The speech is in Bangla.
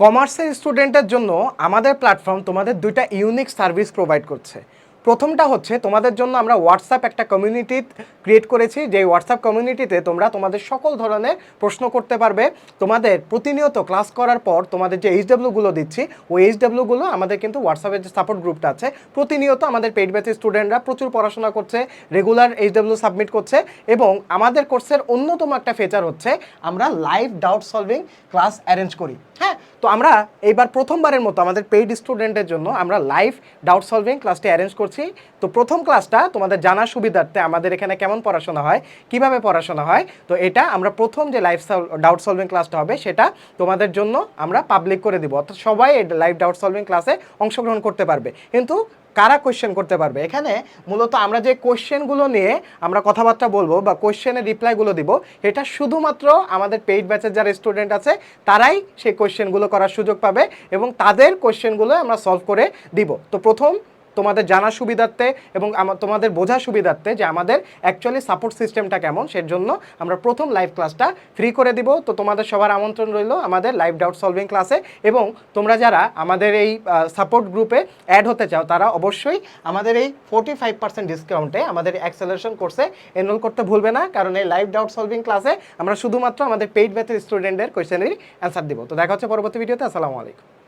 কমার্সের স্টুডেন্টের জন্য আমাদের প্ল্যাটফর্ম তোমাদের দুইটা ইউনিক সার্ভিস প্রোভাইড করছে। প্রথমটা হচ্ছে তোমাদের জন্য আমরা হোয়াটসঅ্যাপ একটা কমিউনিটি ক্রিয়েট করেছি যে হোয়াটসঅ্যাপ কমিউনিটিতে তোমরা তোমাদের সকল ধরনের প্রশ্ন করতে পারবে। তোমাদের প্রতিনিয়ত ক্লাস করার পর তোমাদের যে এইচডাব্লিউগুলো দিচ্ছি, ওই এইচডাব্লিউগুলো আমাদের কিন্তু হোয়াটসঅ্যাপের যে সাপোর্ট গ্রুপটা আছে, প্রতিনিয়ত আমাদের পেইড ব্যাচের স্টুডেন্টরা প্রচুর পড়াশোনা করছে রেগুলার এইচডাব্লিউ সাবমিট করছে এবং আমাদের কোর্সের অন্যতম একটা ফিচার হচ্ছে আমরা live doubt solving class arrange করি। হ্যাঁ তো আমরা এইবার প্রথমবারের মতো আমাদের পেইড স্টুডেন্টের জন্য আমরা লাইভ ডাউট সলভিং ক্লাসটি অ্যারেঞ্জ করছি। তো প্রথম ক্লাসটা তোমাদের জানার সুবিধার্থে আমাদের এখানে কেমন পড়াশোনা হয়, কীভাবে পড়াশোনা হয়, তো এটা আমরা প্রথম যে লাইভ ডাউট সলভিং ক্লাসটা হবে সেটা তোমাদের জন্য আমরা পাবলিক করে দিব। অর্থাৎ সবাই লাইভ ডাউট সলভিং ক্লাসে অংশগ্রহণ করতে পারবে। কিন্তু কারা কোয়েশ্চেন করতে পারবে? এখানে মূলত আমরা যে কোয়েশ্চেনগুলো নিয়ে আমরা কথাবার্তা বলব বা কোয়েশ্চেনের রিপ্লাইগুলো দিব এটা শুধুমাত্র আমাদের পেইড ব্যাচের যারা স্টুডেন্ট আছে, তারাই সেই কোয়েশ্চেনগুলো করার সুযোগ পাবে এবং তাদের কোয়েশ্চেনগুলো আমরা সলভ করে দিব। তো প্রথম তোমাদের জানার সুবিধার্থে এবং তোমাদের বোঝার সুবিধার্থে যে আমাদের অ্যাকচুয়ালি সাপোর্ট সিস্টেমটা কেমন, সের জন্য আমরা প্রথম লাইভ ক্লাসটা ফ্রি করে দিব। তো তোমাদের সবার আমন্ত্রণ রইল আমাদের লাইভ ডাউট সলভিং ক্লাসে এবং তোমরা যারা আমাদের এই সাপোর্ট গ্রুপে অ্যাড হতে চাও, তারা অবশ্যই আমাদের এই ফোর্টি ফাইভ পার্সেন্ট ডিসকাউন্টে আমাদের অ্যাক্সেলারেশন কোর্সে এনরোল করতে ভুলবে না। কারণ এই লাইভ ডাউট সলভিং ক্লাসে আমরা শুধুমাত্র আমাদের পেইড ব্যাচের স্টুডেন্টদের কোয়েশ্চেনেরই অ্যান্সার দিব। তো দেখা হচ্ছে পরবর্তী ভিডিওতে আসসালামু আলাইকুম।